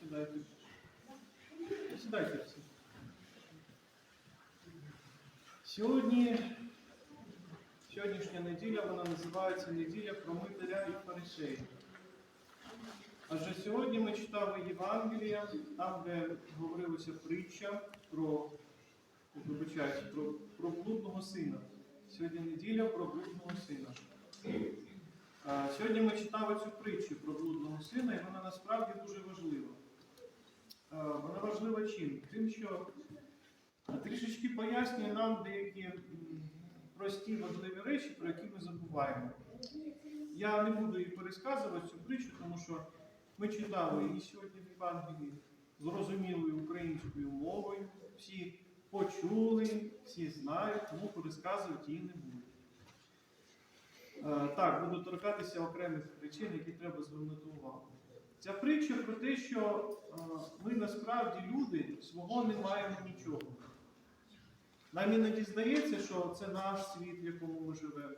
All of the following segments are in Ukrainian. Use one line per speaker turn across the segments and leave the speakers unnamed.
Сідайте. Сідайте. Всі. Сьогодні, сьогоднішня неділя, вона називається неділя про Митаря і фарисеїв. Адже сьогодні ми читали Євангелія, там, де говорилася притча про, вибачаюсь, про, про блудного сина. Сьогодні неділя про блудного сина. Сьогодні ми читали цю притчу про блудного сина, і вона насправді дуже важлива. Вона важлива чим? Тим, що трішечки пояснює нам деякі прості важливі речі, про які ми забуваємо. Я не буду її пересказувати цю притчу, тому що ми читали її сьогодні в Євангелії зрозумілою українською мовою. Всі почули, всі знають, тому пересказувати її не буду. Е, Так, буду торкатися окремих причин, які треба звернути увагу. Ця притча про те, що е, ми насправді люди свого не маємо нічого. Нам іноді здається, що це наш світ, в якому ми живемо,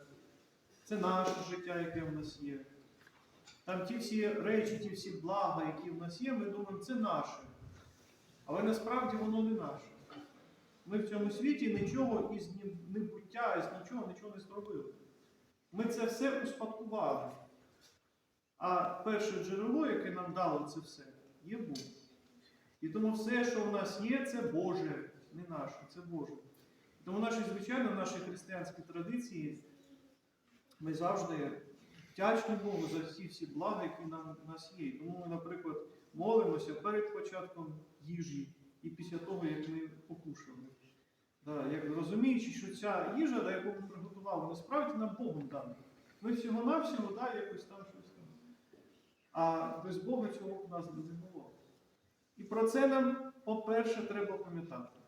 це наше життя, яке в нас є. Там ті всі речі, ті всі блага, які в нас є, ми думаємо, це наше. Але насправді воно не наше. Ми в цьому світі нічого із небуття, із нічого нічого не зробили. Ми це все успадкували. А перше джерело, яке нам дало це все, є Бог. І тому все, що в нас є, це Боже, не наше, це Боже. Тому наші, звичайно, в нашій християнській традиції ми завжди вдячні Богу за всі всі блага, які нам, в нас є. Тому ми, наприклад, молимося перед початком їжі і після того, як ми покушали. Як розуміючи, що ця їжа, да, яку ми приготували, насправді нам Богом дана. Ми всього-навсього да, якось там щось там. А без Бога цього в нас не було. І про це нам, по-перше, треба пам'ятати.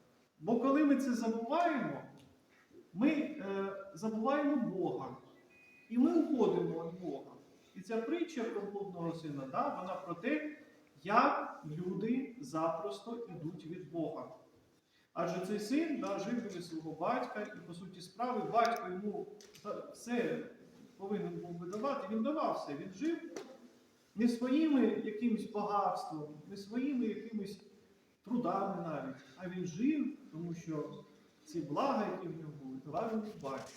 Бо коли ми це забуваємо, ми е, забуваємо Бога. І ми уходимо від Бога. І ця притча про блудного сина, да, вона про те, як люди запросто йдуть від Бога. Адже цей син да, жив біля свого батька, і по суті справи батько йому все повинен був видавати, він давав все. Він жив не своїми якимось багатством, не своїми якимись трудами навіть, а він жив, тому що ці блага, які в нього були, давав йому батько.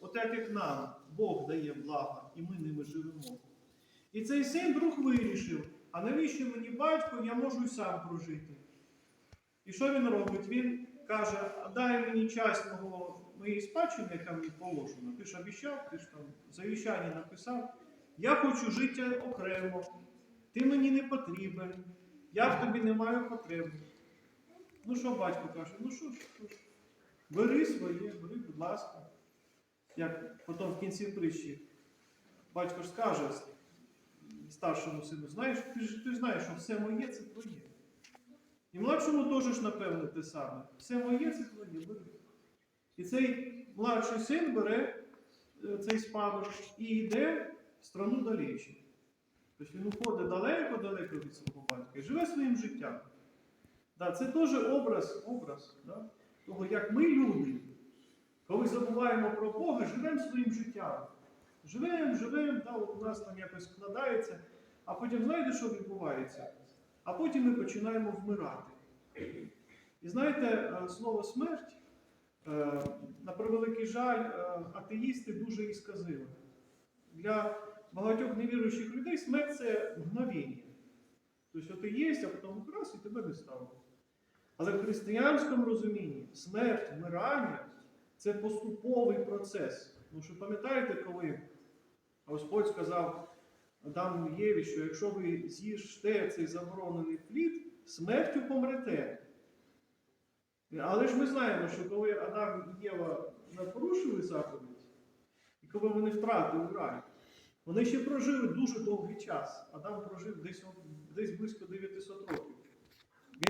От так як нам Бог дає блага, і ми ними живемо. І цей син друг вирішив, а навіщо мені батько, я можу й сам прожити. І що він робить? Він каже, «А дай мені часть мого, моєї спадщини, яка мені положена. Ти ж обіцяв, ти ж там завіщання написав. Я хочу жити окремо. Ти мені не потрібен, я в тобі не маю потреби. Ну що батько каже, ну що ж, бери своє, бери, будь ласка. Як потім в кінці притчі батько ж скаже старшому сину, знаєш, ти ж ти знаєш, що все моє це твоє. І младшому теж напевно, те саме. Все моє це твоє, бери. І цей младший син бере е, цей спадок і йде в страну далечі. Тобто він уходить далеко-далеко від свого батька і живе своїм життям. Да, це теж образ, образ да, того, як ми люди, коли забуваємо про Бога, живемо своїм життям. Живемо, живемо, да, у нас там якось складається, а потім знаєте, що відбувається? А потім ми починаємо вмирати. І знаєте, е, слово смерть, е, на превеликий жаль, е, атеїсти дуже і сказили. Для багатьох невіруючих людей смерть це мгновення. Тобто ти є, а потім раз і тебе не стало. Але в християнському розумінні смерть, вмирання це поступовий процес. Тому що пам'ятаєте, коли Господь сказав Адаму Єві, що якщо ви з'їжте цей заборонений плід, смертю помрете. Але ж ми знаємо, що коли Адам і Єва не порушили заповідь, і коли вони втратили рай, вони ще прожили дуже довгий час. Адам прожив десь, десь близько 900 років.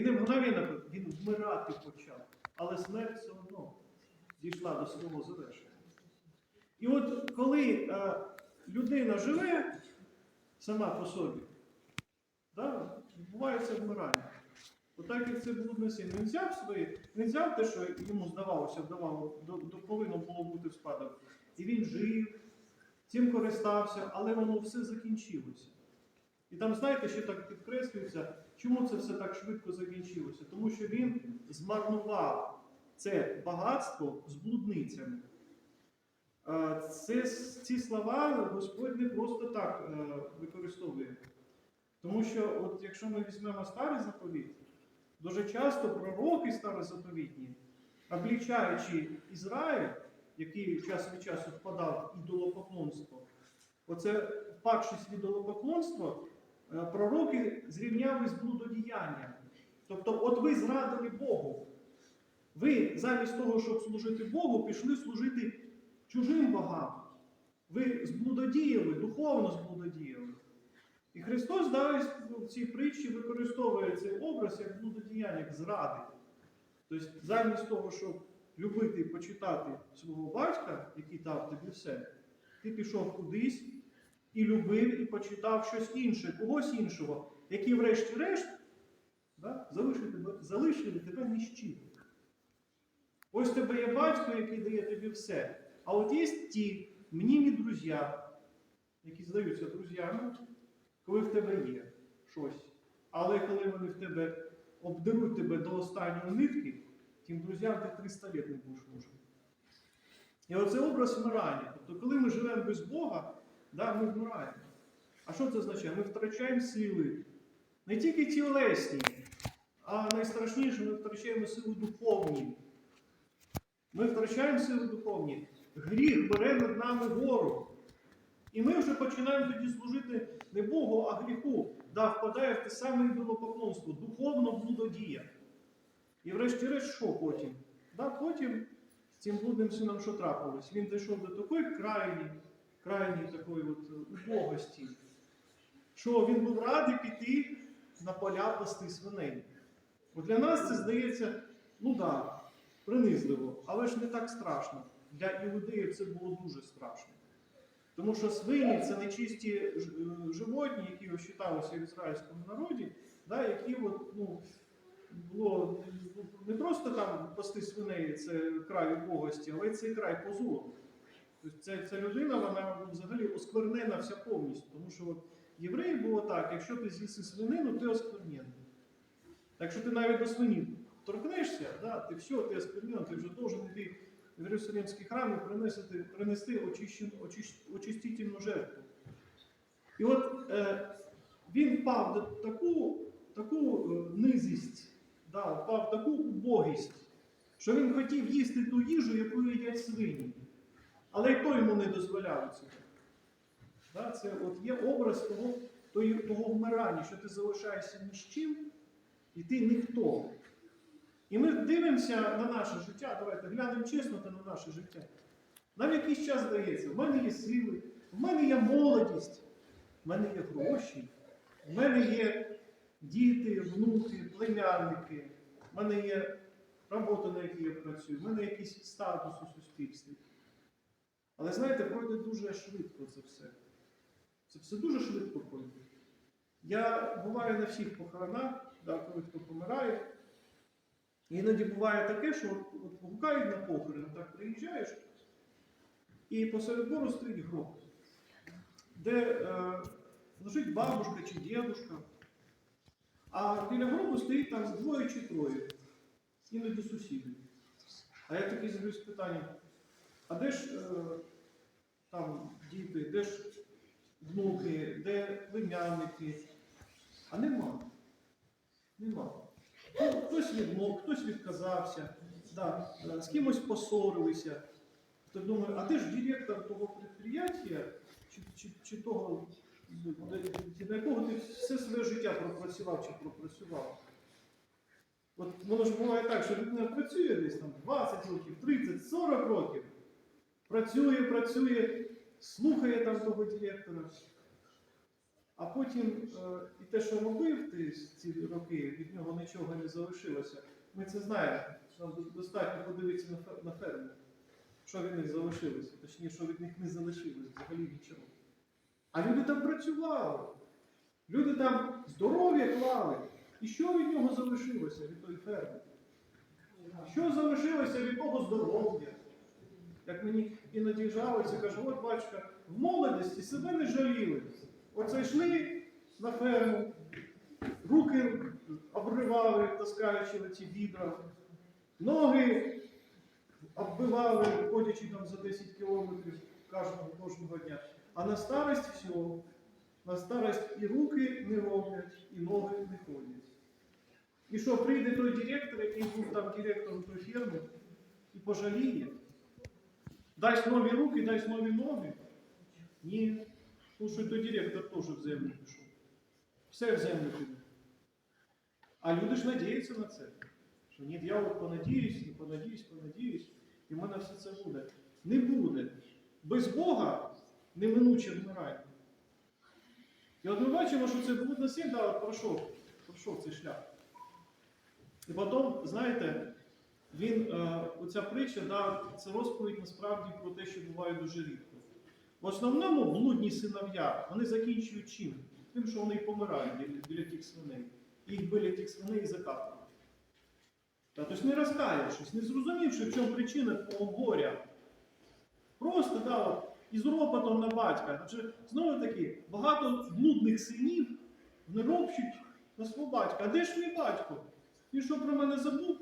Він мгновенно, він вмирати почав, але смерть все одно дійшла до свого завершення. І от коли е, людина живе сама по собі, да, відбувається вмирання. Отак як це блудний син. Він взяв свої, він взяв те, що йому здавалося, давало, до, до, повинно було бути в спадок. І він жив цим користався, але воно все закінчилося. І там, знаєте, що так підкреслюється, чому це все так швидко закінчилося? Тому що він змарнував це багатство з блудницями. Це, ці слова Господь не просто так е, використовує. Тому що, от якщо ми візьмемо старий заповіт, дуже часто пророки старозаповітні, облічаючи Ізраїль, який час від часу впадав в ідолопоклонство, оце впавшись в ідолопоклонство, е, пророки зрівняли з блудодіянням. Тобто, от ви зрадили Богу. Ви замість того, щоб служити Богу, пішли служити чужим богам. Ви зблудодіяли, духовно зблудодіяли. І Христос навіть в цій притчі використовує цей образ як блудодіяння, як зради. Тобто, замість того, щоб любити і почитати свого батька, який дав тобі все, ти пішов кудись і любив, і почитав щось інше, когось іншого, які, врешті-решт, да, залишили, тебе, залишили тебе ні. Ось тебе є батько, який дає тобі все. А от є ті мнімі друзі, які здаються друзями, коли в тебе є щось. Але коли вони в тебе обдеруть тебе до останньої нитки, тим друзям ти 300 років не будеш нужен. І оце образ вмирання. Тобто, коли ми живемо без Бога, да, ми вмираємо. А що це означає? Ми втрачаємо сили. Не тільки тілесні, а найстрашніше, ми втрачаємо сили духовні. Ми втрачаємо сили духовні. Гріх бере над нами гору. І ми вже починаємо тоді служити не Богу, а гріху. Да, впадає в те саме ідолопоклонство, духовно блудодія. І врешті-решт, що потім? Да, потім з цим блудним сином що трапилось? Він дійшов до такої крайньої, крайньої такої от убогості, що він був радий піти на поля пасти свиней. От для нас це здається, ну так, да, принизливо, але ж не так страшно. Для іудеїв це було дуже страшно. Тому що свині це нечисті е, животні, які вважалися в ізраїльському народі, да, які от, ну, було не просто там пасти свиней, це край убогості, але це край позору. Тобто ця, ця людина, вона взагалі осквернена вся повністю. Тому що от, євреї було так, якщо ти з'їси свинину, ти осквернений. Якщо ти навіть до свині торкнешся, да, ти все, ти осквернений, ти вже должен йти в Єрусалимський храм і принести, принести очищен, очищ, очистительну жертву. І от е, він впав в таку, таку е, низість, да, впав таку убогість, що він хотів їсти ту їжу, яку їдять свині. Але й то йому не дозволяв цього. Да, це от є образ того, того вмирання, що ти залишаєшся ні з чим, і ти ніхто. І ми дивимося на наше життя, давайте глянемо чесно та на наше життя. Нам якийсь час здається, в мене є сили, в мене є молодість, в мене є гроші, в мене є діти, внуки, племянники, в мене є робота, на якій я працюю, в мене якийсь статус у суспільстві. Але знаєте, пройде дуже швидко це все. Це все дуже швидко пройде. Я буваю на всіх похоронах, да, коли хто помирає. Іноді буває таке, що от, гукають на похорон, так приїжджаєш, і посеред двору стоїть гроб, де е, лежить бабушка чи дідушка, а біля гробу стоїть там двоє чи троє, іноді сусіди. А я такий задаюсь питанням, а де ж е, там діти, де ж внуки, де племянники? А нема. Нема. Хтось відмов, хтось відказався, да, е, з кимось поссорилися. Хто думає, а ти ж директор того підприємства, чи, чи, чи того, на якого ти все своє життя пропрацював чи пропрацював. От воно ж буває так, що людина працює десь там 20 років, 30, 40 років. Працює, працює, слухає там того директора. А потім е, і те, що робив ти ці роки, від нього нічого не залишилося. Ми це знаємо. Достатньо подивитися на, фе- на ферму, що від них залишилося. Точніше, що від них не залишилось взагалі нічого. А люди там працювали. Люди там здоров'я клали. І що від нього залишилося від тої ферми? Що залишилося від того здоров'я? Як мені іноді жалуються, кажуть, от бачка, в молодості себе не жаліли. Оце йшли на ферму, руки обривали, таскаючи на ці відра, ноги оббивали, ходячи там за 10 кілометрів кожного, кожного дня. А на старость всього, на старость і руки не роблять, і ноги не ходять. І що прийде той директор, який був там директором тої фірми, і пожаліє, дасть нові руки, дасть нові ноги. Ні. Тому що той директор теж в землю пішов. Все в землю піде. А люди ж надіються на це. Що ні, я от понадіюсь, не понадіюсь, понадіюсь, і в мене все це буде. Не буде. Без Бога неминуче вмирання. І от ми бачимо, що це блудна сім, да, пройшов, пройшов цей шлях. І потім, знаєте, він, е, оця притча, да, це розповідь насправді про те, що буває дуже рідко. В основному блудні синов'я, вони закінчують чим? Тим, що вони помирають біля, тих свиней. Їх біля тих свиней і закапують. Та, тобто не розкаявшись, не зрозумівши, в чому причина твого горя. Просто да, от, із ропотом на батька. Адже знову таки, багато блудних синів не ропщуть на свого батька. А де ж мій батько? Він що про мене забув?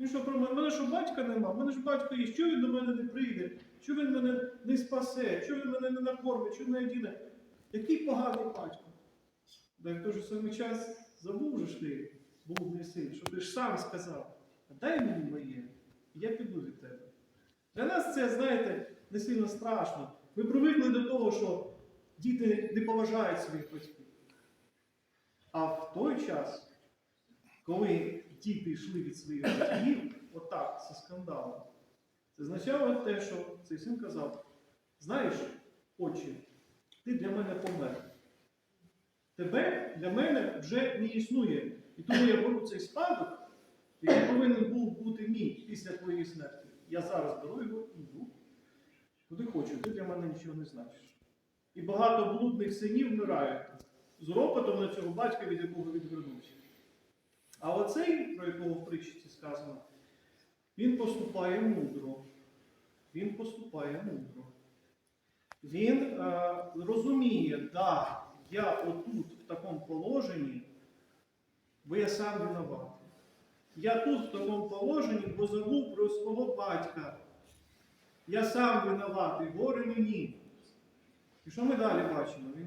Він що про мене? Мене що батька нема? Мене ж батько є. Що він до мене не прийде? Що він мене не спасе? Що він мене не накормить? Що не одіне? Який поганий батько? Да в той же самий час забув же ж ти, блудний син, що ти ж сам сказав, а дай мені моє, і я піду від тебе. Для нас це, знаєте, не сильно страшно. Ми привикли до того, що діти не поважають своїх батьків. А в той час, коли діти йшли від своїх батьків, отак, зі скандалом, це означало те, що цей син казав: знаєш, отче, ти для мене помер. Тебе для мене вже не існує. І тому я беру цей спадок, який повинен був бути мій після твоєї смерті. Я зараз беру його і йду. Куди хочу, ти для мене нічого не значиш. І багато блудних синів вмирають з ропотом на цього батька, від якого відвернувся. А оцей, про якого в притчі сказано, він поступає мудро. Він поступає мудро. Він е, розуміє, да, я отут в такому положенні, бо я сам винуватий. Я тут в такому положенні, бо забув про свого батька. Я сам винуватий, горе мені. І що ми далі бачимо? Він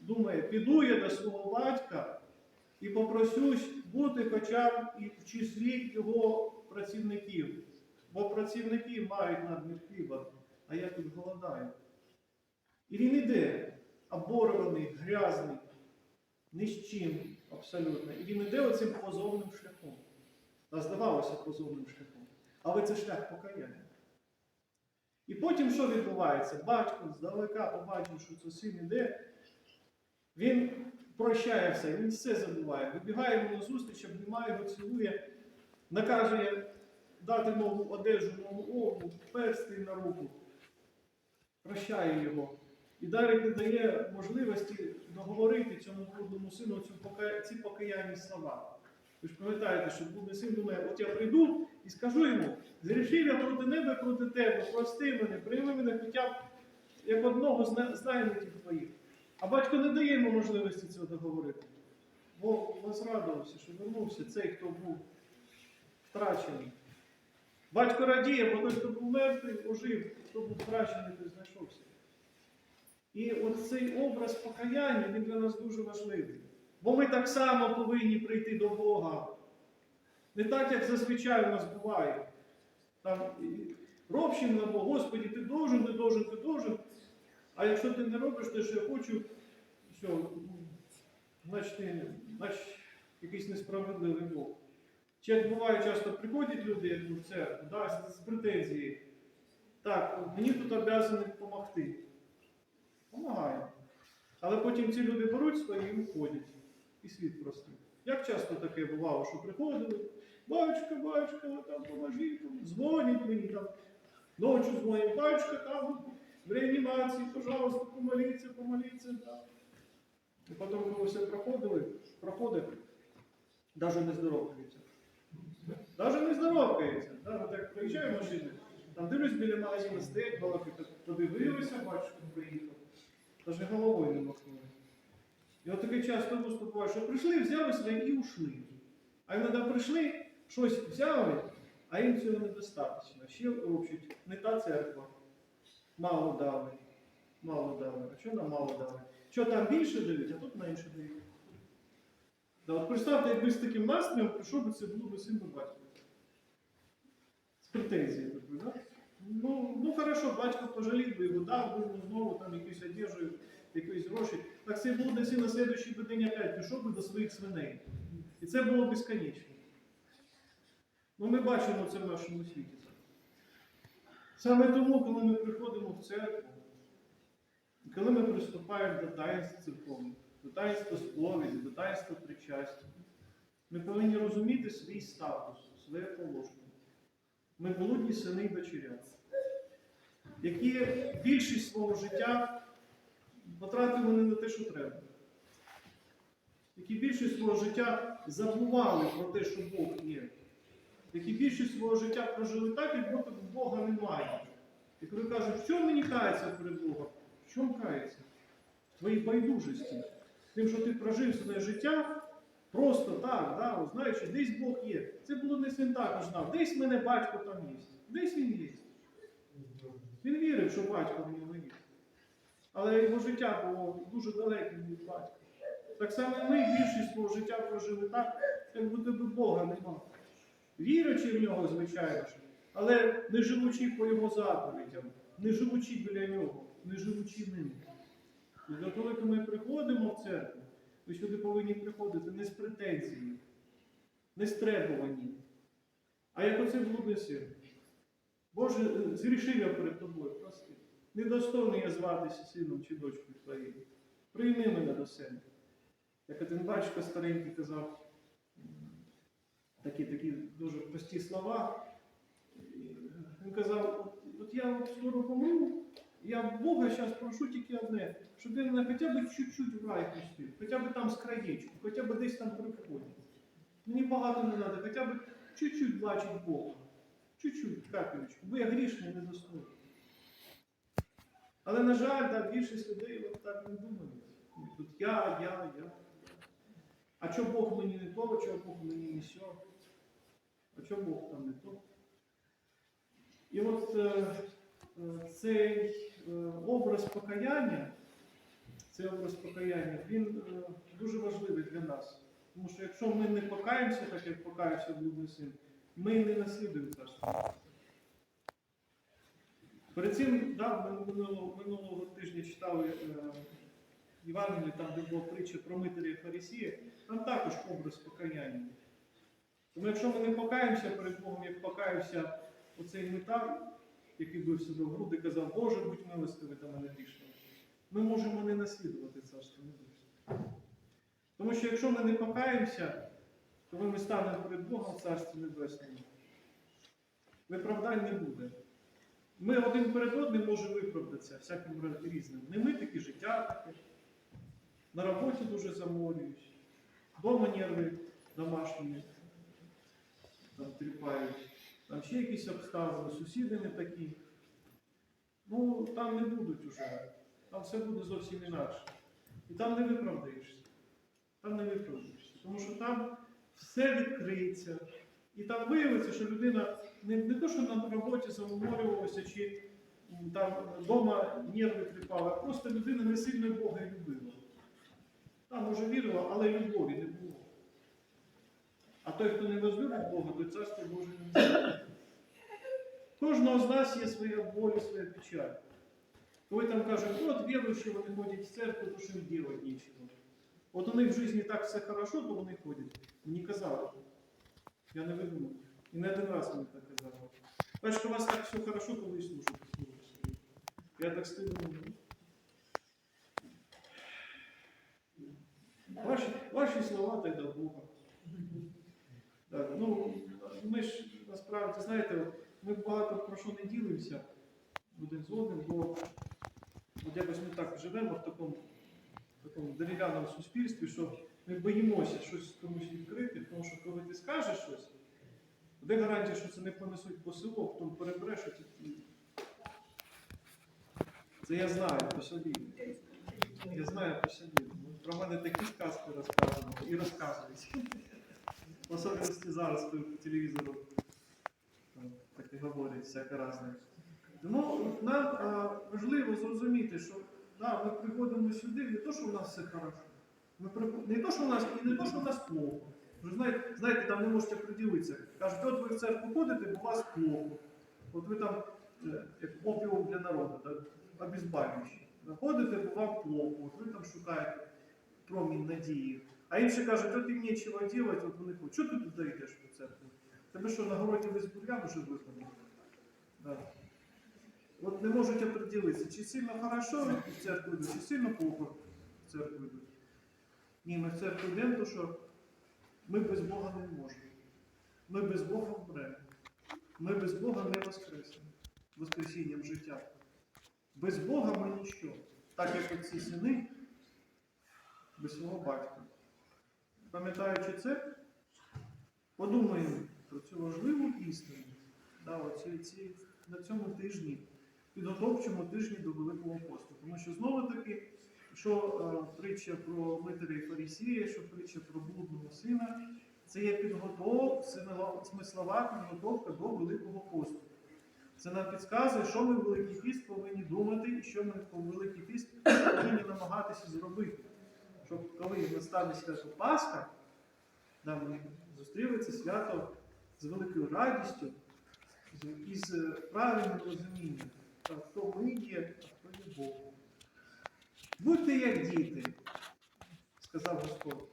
думає, піду я до свого батька і попросюсь бути хоча б і в числі його працівників. Бо працівники мають надмір хліба, а я тут голодаю. І він іде, оборваний, грязний, ні з чим абсолютно. І він іде оцим позовним шляхом. А здавалося позовним шляхом. Але це шлях покаяння. І потім що відбувається? Батько здалека побачив, що це син іде, він прощає все, він все забуває, вибігає йому на зустріч, обнімає його, цілує, наказує дати нову одежу, нову обувь, перстень на руку, прощає його. І далі не дає можливості договорити цьому блудному сину ці покаянні слова. Ви ж пам'ятаєте, що блудний син думає, от я прийду і скажу йому, зрішив я проти неба проти тебе, прости мене, прийми мене хоча б як одного з на- твоїх. А батько не дає йому можливості цього договорити. Бо возрадувався, що вернувся цей, хто був втрачений. Батько радіє, бо той, хто був мертвий, ожив, хто був втрачений, той знайшовся. І от цей образ покаяння він для нас дуже важливий. Бо ми так само повинні прийти до Бога. Не так, як зазвичай у нас буває. Там робщим на Бога, Господи, ти должен, ти должен, ти должен. А якщо ти не робиш те, що я хочу, все, значить, значить якийсь несправедливий Бог. Чи як буває, часто приходять люди в церкву да, з, претензії. Так, мені тут обов'язані допомогти. Помагає. Але потім ці люди беруть свої і уходять. І світ простив. Як часто таке бувало, що приходили, батюшка, батюшка, там поможіть, дзвонять мені там. Ночі дзвонять, батюшка, там в реанімації, пожалуйста, помоліться, помоліться. Да. І потім, коли все проходили, проходить, навіть не здоровкається. Навіть не здоровкається. Ми так приїжджає машина, Там дивлюсь біля магазину стоять балаки, подивилися, бачу, хто приїхав. Навіть головою не махнули. І от таке часто виступає, що прийшли, взяли себе і ушли. А іноді прийшли, щось взяли, а їм цього недостатньо. Ще ропщуть, не та церква. Мало дали. Мало дали. А що нам мало дали? Що там більше дають, а тут менше дають. Да, от представте, якби з таким настроєм прийшов би це було би би батько. З претензією такою, да? Ну, ну хорошо, батько пожалів би його, дав би йому знову там якусь одежу, якісь гроші. Так цей блудний син на слідуючий би день опять пішов би до своїх свиней. І це було безконечно. Ну, ми бачимо це в нашому світі. Саме тому, коли ми приходимо в церкву, коли ми приступаємо до таїнств церковних, до таїнства сповіді, до таїнства причастя, ми повинні розуміти свій статус, своє положення. Ми блудні сини і дочеря, які більшість свого життя потратили не на те, що треба. Які більшість свого життя забували про те, що Бог є. Які більшість свого життя прожили так, як будто Бога немає. І коли кажуть, чому мені кається перед Богом? В чому кається? В твоїй байдужості. Тим, що ти прожив своє життя просто так, да, знаючи, десь Бог є. Це було не син також знав. Десь мене батько там є. Десь він є. Він вірив, що батько в нього є. Але його життя було дуже далеким від батька. Так само і ми більшість свого життя прожили так, як будто би Бога немає. Вірячи в нього, звичайно але не живучи по його заповідям, не живучи біля нього, не живучи ним. І до коли ми приходимо в церкву, ви сюди повинні приходити не з претензією, не з требуванням, а як оцей блудний син. Боже, е, згрішив я перед тобою, прости. Недостойний я зватися сином чи дочкою твоєю. Прийми мене до себе. Як один батько старенький казав, такі такі дуже прості слова. Він казав, от, я скоро помру, я Бога зараз прошу тільки одне, щоб він мене хоча б чуть-чуть в рай пустив, хоча б там з краєчку, хоча б десь там при вході. Мені багато не треба, хоча б чуть-чуть бачить Бога. Чуть-чуть, капелечку, бо я грішний недостойний. Але, на жаль, так, більшість людей от так не думають. Тут я, я, я. А чого Бог мені не то, чого Бог мені не сьо? А чого Бог там не то? І от е, цей е, образ покаяння, цей образ покаяння, він е, дуже важливий для нас. Тому що якщо ми не покаємося, так як покаявся блудний син, ми не наслідуємо царство. Перед цим да, ми минулого, минулого тижня читали е, Євангеліє, там, де була притча про Митаря Фарисія, там також образ покаяння. Тому якщо ми не покаємося перед Богом, як покаявся оцей митар, який бив себе в груди, казав, Боже, будь милостивий до мене грішного, ми можемо не наслідувати царство небесне. Тому що якщо ми не покаємося, коли ми станемо перед Богом Царстві Небесному, виправдань не буде. Ми один перед одним можемо виправдатися всяким різним. Не ми такі життя таке. На роботі дуже заморююсь. Дома нерви домашні там тріпають. Там ще якісь обставини, сусіди не такі. Ну, там не будуть уже. Там все буде зовсім інакше. І там не виправдаєшся. Там не виправдаєшся. Тому що там все відкриється. І там виявиться, що людина не, не то, що на роботі заморювалася, чи там вдома нерви тріпали, а просто людина не сильно Бога любила. Там, може, вірила, але любові не було. А той, хто не возлюбить Бога, то царство Боже не знає. Кожного з нас є своя боль, своя печаль. Коли там кажуть, от віруючі, вони ходять в церкву, то що їм ділать нічого. От у них в житті так все хорошо, то вони ходять. Мені казали. Я не видумав. І не один раз мені так казали. Бачите, у вас так все хорошо, коли служите Слово Своє. Я так стидно не буду. Ваші, ваші слова та й до Бога. Ну, ми ж насправді, знаєте, ми багато про що не ділимося один з одним, бо от якось ми так живемо в такому, такому дерев'яному суспільстві, що ми боїмося щось комусь відкрити, тому що коли ти скажеш щось, Де гарантія, що це не понесуть по селу, потім перебрешуть. Це я знаю по собі. Я знаю по собі. Про мене такі сказки розказували і розказують. В особливості зараз коли по телевізору там, таке говорять, всяке разне. Тому нам а, важливо зрозуміти, що да, ми приходимо сюди, не то, що в нас все хорошо. Ми приход- не то, що в нас і не то, що в нас плохо. Ви знаєте, знаєте, там не можете приділитися. Кажуть, от ви в церкву ходите, бо у вас плохо. От ви там е, як опіум для народу, так, обізбалюючи. Ходите, бо вам плохо, от ви там шукаєте промінь надії. А інші кажуть, от їм нічого робити, от вони хочуть. Чого ти туди йдеш в церкву? Тебе що, на городі весь бур'ян уже виходить? Да. От не можуть определитися, чи сильно хорошо в церкву йдуть, чи сильно плохо в церкву йдуть. Ні, ми в церкву йдемо, тому що ми без Бога не можемо. Ми без Бога вмремо. Ми без Бога не воскреснемо воскресінням життя. Без Бога ми ніщо. Так як оці сини без свого батька. Пам'ятаючи це, подумаємо про цю важливу істину да, оці, ці, на цьому тижні, підготовчому тижні до Великого посту. Тому що знову таки, що е, притча про Митаря і Фарісія, що притча про блудного сина, це є підготов, смислова- підготовка до Великого посту. Це нам підказує, що ми в Великий Піст повинні думати і що ми по Великий Піст повинні намагатися зробити. Щоб коли настане свято Пасха, да, ми зустріли це свято з великою радістю і з правильним розумінням, хто ми є, а хто є Бог. Будьте як діти, сказав Господь.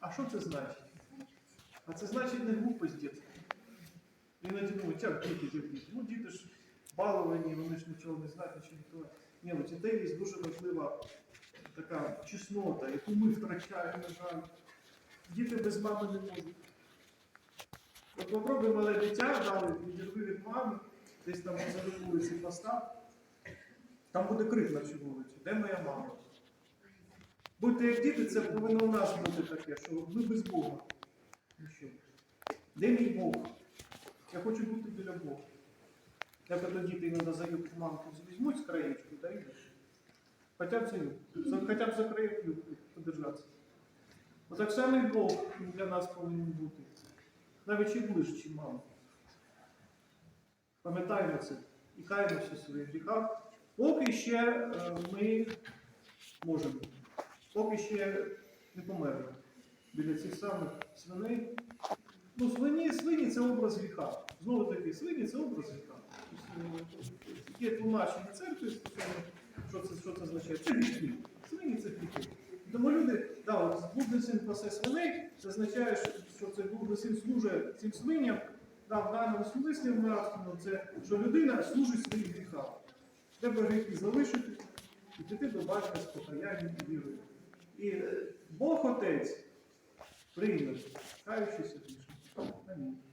А що це значить? А це значить не глупость дітства. Іноді думають, як діти, як діти. Ну, діти ж баловані, вони ж нічого не знають, нічого не. Ні, у дітей є дуже важлива така чеснота, яку ми втрачаємо, на жаль. Діти без мами не можуть. От попробуй мале дитя, дали, відірви від мами, десь там на вулиці постав, там буде крик на всю вулицю. Де моя мама? Будьте як діти, це повинно у нас бути таке, що ми без Бога. Ну? Де мій Бог? Я хочу бути біля Бога. Як ото діти іноді за юбку мамку візьмуть з краєчку, да йдеш. Хоча б за юбку. Хоча б за краєк юбки подержатися. Отак само і Бог для нас повинен бути. Навіть і ближче, мама. Пам'ятаємо це і каємося в своїх гріхах. Поки ще е, ми можемо. Поки ще не померли біля цих самих свиней. Ну, свині, свині це образ гріха. Знову таки, свині це образ гріха. Є тлумачення церкви стосовно, що це, що це означає. Це гріхи. Свині це гріхи. Тому люди, да, от блудний син пасе свиней, це означає, що, цей блудний син служить цим свиням. Да, в даному смислі в нравственному це, що людина служить своїм гріхам. Треба гріхи залишити і піти до батька з покаянням і вірою. І е, Бог Отець прийме, каючися грішним. Амінь.